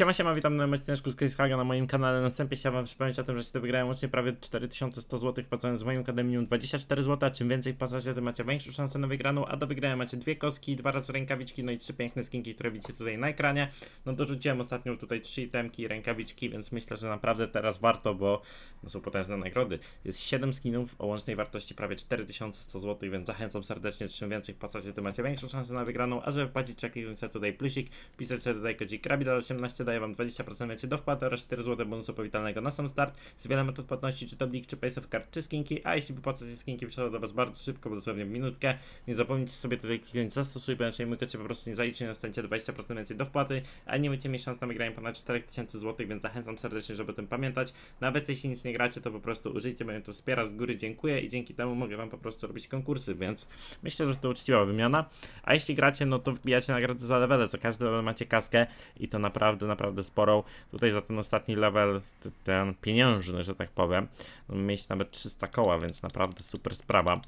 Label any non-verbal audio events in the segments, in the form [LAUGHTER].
Siema, siema, witam na odcineczku z Gracehaga na moim kanale. Na wstępie chciałem wam przypomnieć o tym, że jeśli wygrałem łącznie prawie 4100 zł wpłacając z moim kodem minimum 24 zł, a czym więcej wpłacacie, tym macie większą szansę na wygraną, a do wygrania macie dwie kostki, dwa razy rękawiczki, no i trzy piękne skinki, które widzicie tutaj na ekranie. No dorzuciłem ostatnio tutaj trzy itemki, rękawiczki, więc myślę, że naprawdę teraz warto, bo no, są potężne nagrody. Jest 7 skinów o łącznej wartości prawie 4100 zł, więc zachęcam serdecznie, czym więcej wpłacacie, tym macie większą szansę na wygraną, a żeby wpłacić, kliknąć tutaj plusik, pisać sobie tutaj kodzik Krabidal18, daje wam 20% więcej do oraz 4 zł bonusu powitalnego na sam start. Z wiele metod płatności, czy to blik, czy paysoft card, czy skinki, a jeśli wypłacacie skinki, przyszło do was bardzo szybko, bo dosłownie w minutkę. Nie zapomnijcie sobie tutaj kliknąć zastosuj, bo inaczej mój kod się po prostu nie zaliczy, nie dostaniecie 20% więcej do wpłaty, a nie będziecie mieć szans na wygranie ponad 4000 zł, więc zachęcam serdecznie, żeby o tym pamiętać. Nawet jeśli nic nie gracie, to po prostu użyjcie, bo mnie to wspiera z góry, dziękuję i dzięki temu mogę wam po prostu robić konkursy, więc myślę, że to uczciwa wymiana. A jeśli gracie, no to wbijacie nagrody za levele, za każdy level macie kaskę i to naprawdę, naprawdę sporą. Tutaj za ten ostatni level, ten pieniężny, że tak powiem, mieć nawet 300 koła, więc naprawdę super sprawa.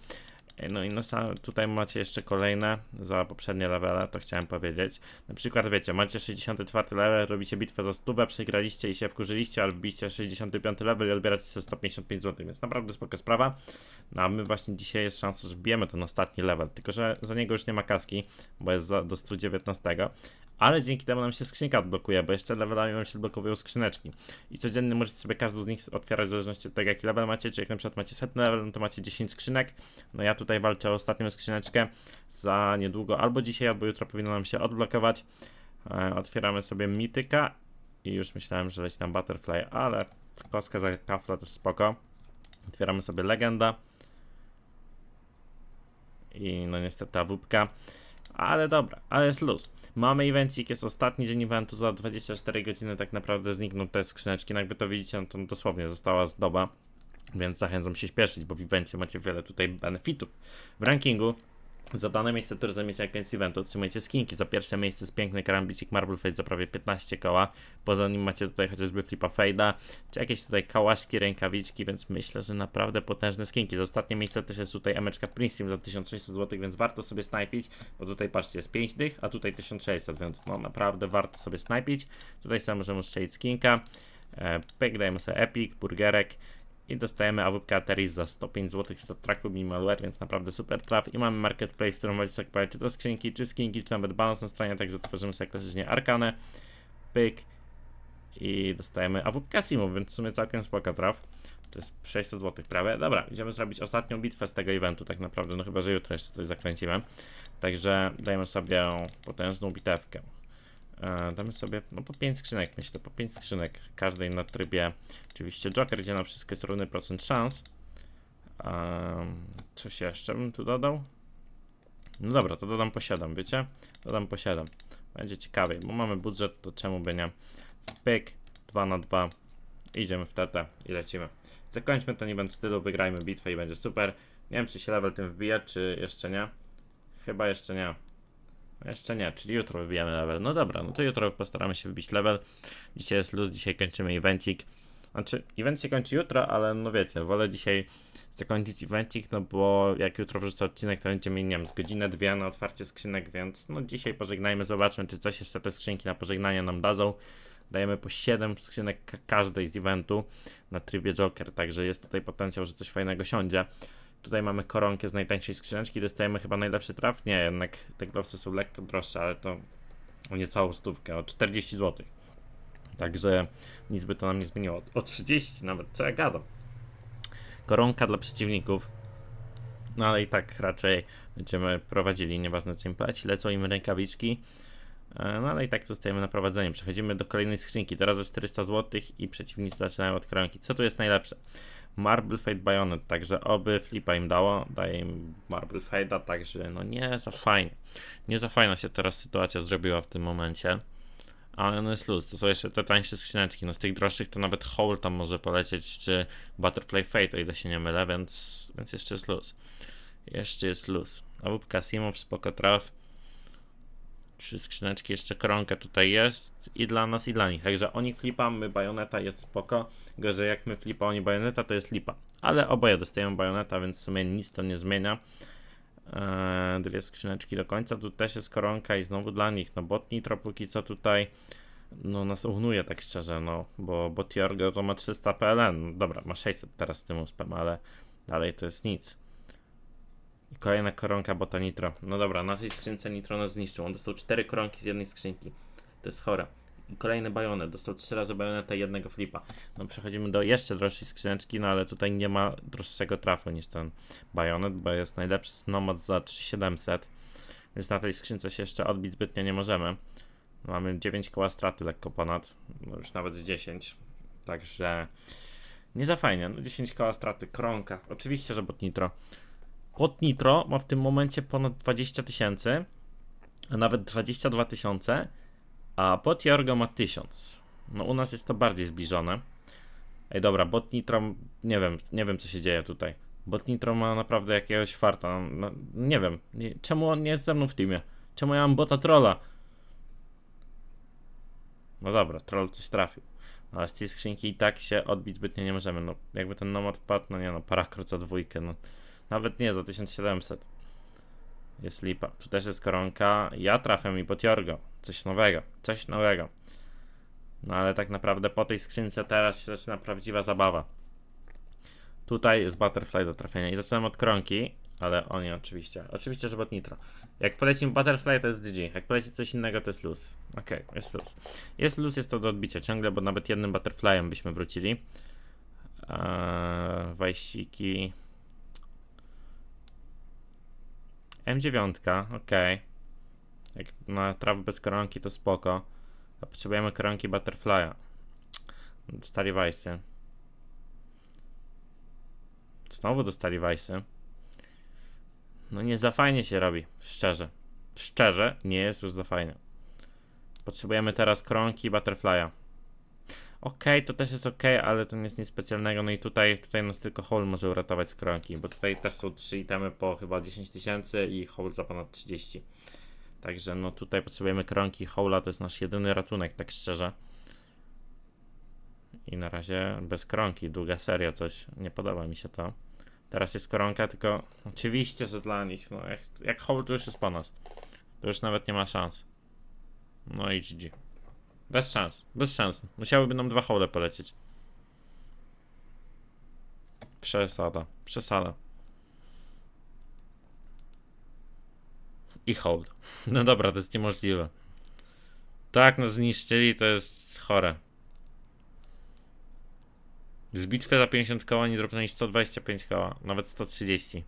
No i na sam, tutaj macie jeszcze kolejne za poprzednie levele, to chciałem powiedzieć. Na przykład wiecie, macie 64 level, robicie bitwę za stówę, przegraliście i się wkurzyliście, ale wbiliście 65 level i odbieracie sobie 155 zł, więc naprawdę spoko sprawa. No a my właśnie dzisiaj jest szansa, że wbijemy ten ostatni level, tylko że za niego już nie ma kaski, bo jest za, do 119, ale dzięki temu nam się skrzynka odblokuje, bo jeszcze levelami nam się odblokowują skrzyneczki. I codziennie możecie sobie każdą z nich otwierać w zależności od tego jaki level macie, czy jak na przykład macie setny level, no to macie 10 skrzynek. No ja tutaj walczę o ostatnią skrzyneczkę za niedługo, albo dzisiaj, albo jutro powinno nam się odblokować. E, otwieramy sobie mityka i już myślałem, że leci nam butterfly, ale kostka za kafla też spoko. Otwieramy sobie legenda. I no niestety awupka. Ale dobra, ale jest luz. Mamy evencik, jest ostatni dzień eventu, za 24 godziny tak naprawdę znikną te skrzyneczki. No jakby to widzicie, no to dosłownie została zdoba. Więc zachęcam się śpieszyć, bo w evencie macie wiele tutaj benefitów. W rankingu za dane miejsce, które zajmiecie jak koniec eventu, otrzymujecie skinki. Za pierwsze miejsce jest piękny karambicik Marble Fade za prawie 15 koła. Poza nim macie tutaj chociażby Flipa Fade'a, czy jakieś tutaj kałaszki, rękawiczki, więc myślę, że naprawdę potężne skinki. Za ostatnie miejsce też jest tutaj emeczka Prince Team za 1600 zł, więc warto sobie snajpić, bo tutaj patrzcie, jest 5 dych, a tutaj 1600, więc no naprawdę warto sobie snajpić. Tutaj sobie możemy strzelić skinka. E, pyk, dajemy sobie Epic, burgerek i dostajemy AWP Ateris za 105 zł z traku Minimalware, więc naprawdę super traf. I mamy marketplace, w którym możecie sobie kupować czy to skrzynki, czy skinki, czy nawet balans na stronie, także tworzymy sobie klasycznie Arkanę, pyk i dostajemy AWP Simo, więc w sumie całkiem spoko traf. To jest 600 zł prawie. Dobra, idziemy zrobić ostatnią bitwę z tego eventu, tak naprawdę, no chyba, że jutro jeszcze coś zakręciłem. Także dajemy sobie potężną bitewkę. E, Damy sobie no po 5 skrzynek, myślę, po 5 skrzynek, każdej na trybie oczywiście Joker, gdzie na wszystko jest równy procent szans. Um, coś jeszcze bym tu dodał? No dobra, to dodam po 7, wiecie? Dodam po 7. Będzie ciekawiej, bo mamy budżet, to czemu by nie? Pyk, 2 na 2 idziemy w TT i lecimy. Zakończmy ten event w stylu, wygrajmy bitwę i będzie super. Nie wiem, czy się level tym wbije, czy jeszcze nie. Chyba jeszcze nie. Jeszcze nie, czyli jutro wybijamy level. No dobra, no to jutro postaramy się wybić level. Dzisiaj jest luz, dzisiaj kończymy evencik. Znaczy, event się kończy jutro, ale no wiecie, wolę dzisiaj zakończyć evencik, no bo jak jutro wrzucę odcinek, to będziemy nie wiem, z godzinę, dwie na otwarcie skrzynek, więc no dzisiaj pożegnajmy, zobaczmy, czy coś jeszcze te skrzynki na pożegnanie nam dadzą. Dajemy po 7 skrzynek ka- każdej z eventu na trybie Joker, także jest tutaj potencjał, że coś fajnego siądzie. Tutaj mamy koronkę z najtańszej skrzyneczki, dostajemy chyba najlepszy traf. Nie, jednak te glowsy są lekko droższe, ale to niecałą stówkę, o 40 zł. Także nic by to nam nie zmieniło. O 30 nawet, co ja gadam. Koronka dla przeciwników. No ale i tak raczej będziemy prowadzili, nieważne co im plać. Lecą im rękawiczki. E, No ale i tak zostajemy na prowadzeniu. Przechodzimy do kolejnej skrzynki. Teraz za 400 zł i przeciwnicy zaczynają od koronki. Co tu jest najlepsze? Marble Fade Bayonet, także oby flipa im dało, daje im Marble Fade'a, także no nie za fajnie. Nie za fajna się teraz sytuacja zrobiła w tym momencie. Ale no jest luz, to są jeszcze te tańsze skrzyneczki, no z tych droższych to nawet Hole tam może polecieć, czy Butterfly Fate, o ile się nie mylę, więc, więc jeszcze jest luz. Jeszcze jest luz. Awupka Simów, spoko traf. Trzy skrzyneczki, jeszcze koronka tutaj jest i dla nas i dla nich. Także oni flipa, my bajoneta jest spoko. Gorzej jak my flipa, oni bajoneta to jest lipa. Ale oboje dostajemy bajoneta, więc w sumie nic to nie zmienia. Eee, dwie skrzyneczki do końca. Tu też jest koronka i znowu dla nich. No botni póki co tutaj no nas uhnuje tak szczerze, no, bo, bo Tiorgo to ma 300 PLN, no, dobra, ma 600 teraz z tym uspem, ale dalej to jest nic. Kolejna koronka bota Nitro. No dobra, na tej skrzynce Nitro nas zniszczył. On dostał 4 koronki z jednej skrzynki. To jest chore. I kolejny bajonet. Dostał 3 razy bajoneta i jednego flipa. No przechodzimy do jeszcze droższej skrzyneczki, no ale tutaj nie ma droższego trafu niż ten bajonet, bo jest najlepszy Nomad za 3700. Więc na tej skrzynce się jeszcze odbić zbytnio nie możemy. Mamy 9 koła straty lekko ponad. No już nawet z 10. Także nie za fajnie. No 10 koła straty. Kronka. Oczywiście, że bot Nitro. Bot Nitro ma w tym momencie ponad 20 tysięcy, a nawet 22 tysiące, a bot Jorgo ma 1000. No u nas jest to bardziej zbliżone. Ej dobra, bot Nitro, nie wiem, nie wiem co się dzieje tutaj. Bot Nitro ma naprawdę jakiegoś farta. No, nie wiem, nie, czemu on nie jest ze mną w teamie? Czemu ja mam bota trolla? No dobra, troll coś trafił. No, Ale z tej skrzynki i tak się odbić zbytnio nie możemy. No jakby ten nomad wpadł, no nie no, parakrot za dwójkę, no. Nawet nie, za 1700. Jest lipa. Tu też jest koronka. Ja trafię mi pod Jorgo. Coś nowego. Coś nowego. No ale tak naprawdę po tej skrzynce teraz się zaczyna prawdziwa zabawa. Tutaj jest Butterfly do trafienia. I zaczynam od kronki, ale oni oczywiście. Oczywiście, że bot nitro. Jak poleci Butterfly, to jest GG. Jak poleci coś innego, to jest luz. Okej, jest luz. Jest luz, jest to do odbicia ciągle, bo nawet jednym Butterflyem byśmy wrócili. Eee, wajsiki. M9, okej. Jak na traw bez koronki to spoko. A potrzebujemy koronki Butterfly'a. Dostali Weissy. Znowu dostali Weissy. No nie za fajnie się robi, szczerze. Szczerze, nie jest już za fajnie. Potrzebujemy teraz koronki Butterfly'a. Okej, to też jest ok, ale to nie jest nic specjalnego. No i tutaj, tutaj nas tylko Hole może uratować z koronki, bo tutaj też są trzy itemy po chyba 10 tysięcy i Hole za ponad 30. Także no tutaj potrzebujemy koronki Hola, to jest nasz jedyny ratunek, tak szczerze. I na razie bez koronki, długa seria, coś nie podoba mi się to. Teraz jest koronka, tylko oczywiście, że dla nich, no jak, jak Hole to już jest po nas. To już nawet nie ma szans. No i GG. Bez szans, bez szans. Musiałyby nam dwa hole polecieć. Przesada, przesada. I hold. [LAUGHS] No dobra, to jest niemożliwe. Tak nas zniszczyli, to jest chore. W bitwie za 50 koła nie dropnęli 125 koła, nawet 130.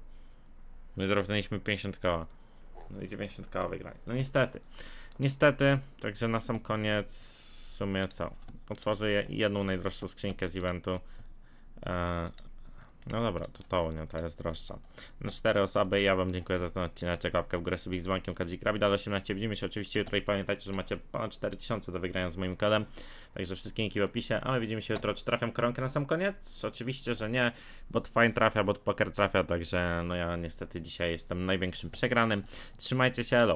My dropnęliśmy 50 koła. No i 90 koła wygrali. No niestety. Niestety, także na sam koniec w sumie co? Otworzę je- jedną najdroższą skrzynkę z eventu. Eee, no dobra, to to, nie, ta jest droższa. Na cztery osoby, ja wam dziękuję za ten odcinek, łapkę w górę sobie z dzwonkiem Kadzik Rabidal 18. Widzimy się oczywiście jutro i pamiętajcie, że macie ponad 4000 do wygrania z moim kodem. Także wszystkie linki w opisie, a my widzimy się jutro. Czy trafiam koronkę na sam koniec? Oczywiście, że nie, bo fine trafia, bo poker trafia, także no ja niestety dzisiaj jestem największym przegranym. Trzymajcie się, elo.